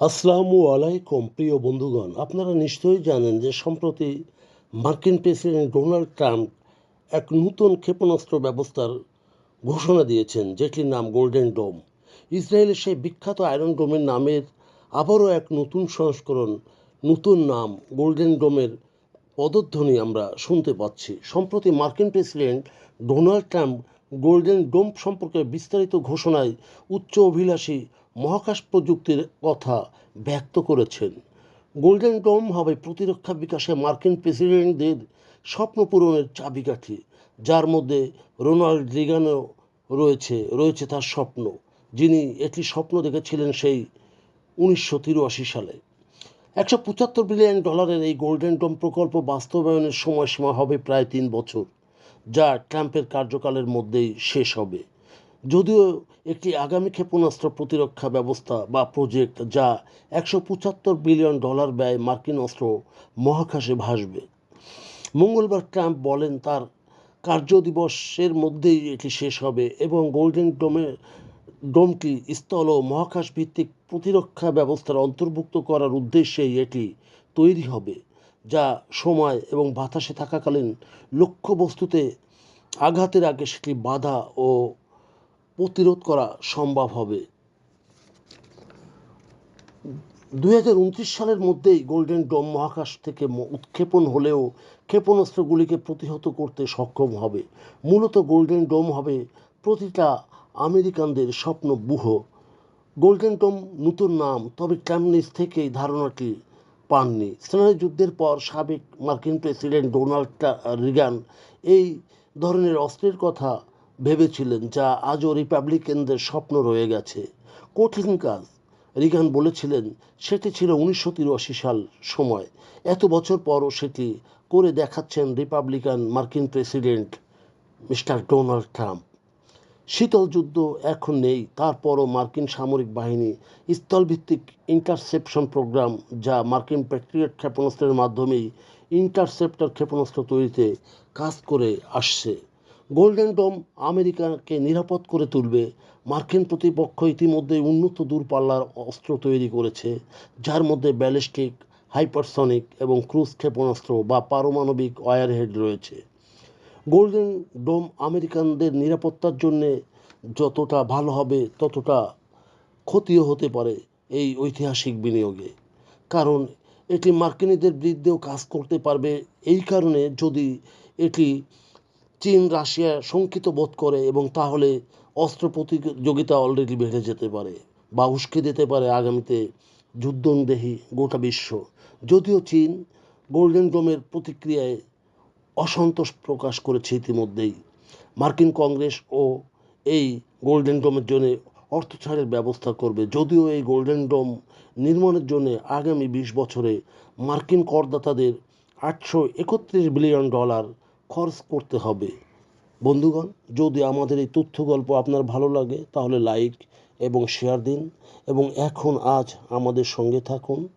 আসসালামু আলাইকুম, প্রিয় বন্ধুগণ। আপনারা নিশ্চয়ই জানেন যে সম্প্রতি মার্কিন প্রেসিডেন্ট ডোনাল্ড ট্রাম্প এক নতুন ক্ষেপণাস্ত্র ব্যবস্থার ঘোষণা দিয়েছেন, যেটির নাম গোল্ডেন ডোম। ইসরায়েলের সেই বিখ্যাত আয়রন ডোমের নামের আবারও এক নতুন সংস্করণ, নতুন নাম গোল্ডেন ডোমের পদধ্বনি আমরা শুনতে পাচ্ছি। সম্প্রতি মার্কিন president Donald Trump golden dome সম্পর্কে বিস্তারিত ঘোষণায় উচ্চ অভিলাষী মহাকাশ প্রযুক্তির কথা ব্যক্ত করেছেন। গোল্ডেন ডোম হবে প্রতিরক্ষা বিকাশে মার্কিন প্রেসিডেন্টদের স্বপ্ন পূরণের চাবিকাঠি, যার মধ্যে রোনাল্ড রিগানও রয়েছে রয়েছে তার স্বপ্ন, যিনি এটি স্বপ্ন দেখেছিলেন সেই উনিশশো তিরাশি সালে। একশো পঁচাত্তর বিলিয়ন ডলারের এই গোল্ডেন ডোম প্রকল্প বাস্তবায়নের সময়সীমা হবে প্রায় তিন বছর, যা ট্রাম্পের কার্যকালের মধ্যেই শেষ হবে। যদিও একটি আগামী ক্ষেপণাস্ত্র প্রতিরক্ষা ব্যবস্থা বা প্রজেক্ট যা একশো পঁচাত্তর বিলিয়ন ডলার ব্যয় মার্কিন অস্ত্র মহাকাশে ভাসবে। মঙ্গলবার ট্রাম্প বলেন তার কার্যদিবসের মধ্যেই এটি শেষ হবে এবং গোল্ডেন ডোমে, ডোমটি স্থল ও মহাকাশ ভিত্তিক প্রতিরক্ষা ব্যবস্থার অন্তর্ভুক্ত করার উদ্দেশ্যেই এটি তৈরি হবে, যা সময় এবং বাতাসে থাকাকালীন লক্ষ্যবস্তুতে আঘাতের আগে সেটি বাধা ও প্রতিরোধ করা সম্ভব হবে। দুই হাজার উনত্রিশ সালের মধ্যেই গোল্ডেন ডোম মহাকাশ থেকে উৎক্ষেপণ হলেও ক্ষেপণাস্ত্রগুলিকে প্রতিহত করতে সক্ষম হবে। মূলত গোল্ডেন ডোম হবে প্রতিটা আমেরিকানদের স্বপ্ন বুহ। গোল্ডেন ডোম নতুন নাম, তবে ক্যামনিস থেকেই ধারণাটি পাননি। স্নায়ু যুদ্ধের পর সাবেক মার্কিন প্রেসিডেন্ট ডোনাল্ড রিগান এই ধরনের অস্ত্রের কথা ভেবেছিলেন যা আজও রিপাবলিকানদের স্বপ্ন রয়ে গেছে। কঠিন কাজ। রিগান বলেছিলেন, সেটি ছিল উনিশশো তিরাশি সাল সময়। এত বছর পরও সেটি করে দেখাচ্ছেন রিপাবলিকান মার্কিন প্রেসিডেন্ট মিস্টার ডোনাল্ড ট্রাম্প। শীতল যুদ্ধ এখন নেই। তারপরও মার্কিন সামরিক বাহিনী স্থলভিত্তিক ইন্টারসেপশন প্রোগ্রাম যা মার্কিন প্যাট্রিয়ট ক্ষেপণাস্ত্রের মাধ্যমেই ইন্টারসেপ্টর ক্ষেপণাস্ত্র তৈরিতে কাজ করে আসছে। গোল্ডেন ডোম আমেরিকাকে নিরাপদ করে তুলবে। মার্কিন প্রতিপক্ষ ইতিমধ্যে উন্নত দূরপাল্লার অস্ত্র তৈরি করেছে, যার মধ্যে ব্যালিস্টিক, হাইপারসনিক এবং ক্রুজ ক্ষেপণাস্ত্র বা পারমাণবিক ওয়ারহেড রয়েছে। গোল্ডেন ডোম আমেরিকানদের নিরাপত্তার জন্যে যতটা ভালো হবে, ততটা ক্ষতিও হতে পারে এই ঐতিহাসিক বিনিয়োগে। কারণ এটি মার্কিনীদের বিরুদ্ধেও কাজ করতে পারবে, এই কারণে যদি এটি চীন, রাশিয়া শঙ্কিত বোধ করে এবং তাহলে অস্ত্র প্রতিযোগিতা অলরেডি বেড়ে যেতে পারে, বা উস্কে দিতে পারে আগামীতে যুদ্ধদেহী গোটা বিশ্ব। যদিও চীন গোল্ডেন ডোমের প্রতিক্রিয়ায় অসন্তোষ প্রকাশ করেছে ইতিমধ্যেই। মার্কিন কংগ্রেস ও এই গোল্ডেন ডোমের জন্য অর্থ ছাড়ের ব্যবস্থা করবে। যদিও এই গোল্ডেন ডোম নির্মাণের জন্য আগামী বিশ বছরে মার্কিন করদাতাদের আটশো একত্রিশ বিলিয়ন ডলার খরচ করতে হবে। বন্ধুগণ, যদি আমাদের এই তথ্য গল্প আপনার ভালো লাগে, তাহলে লাইক এবং শেয়ার দিন। এবং এখন আজ আমাদের সঙ্গে থাকুন।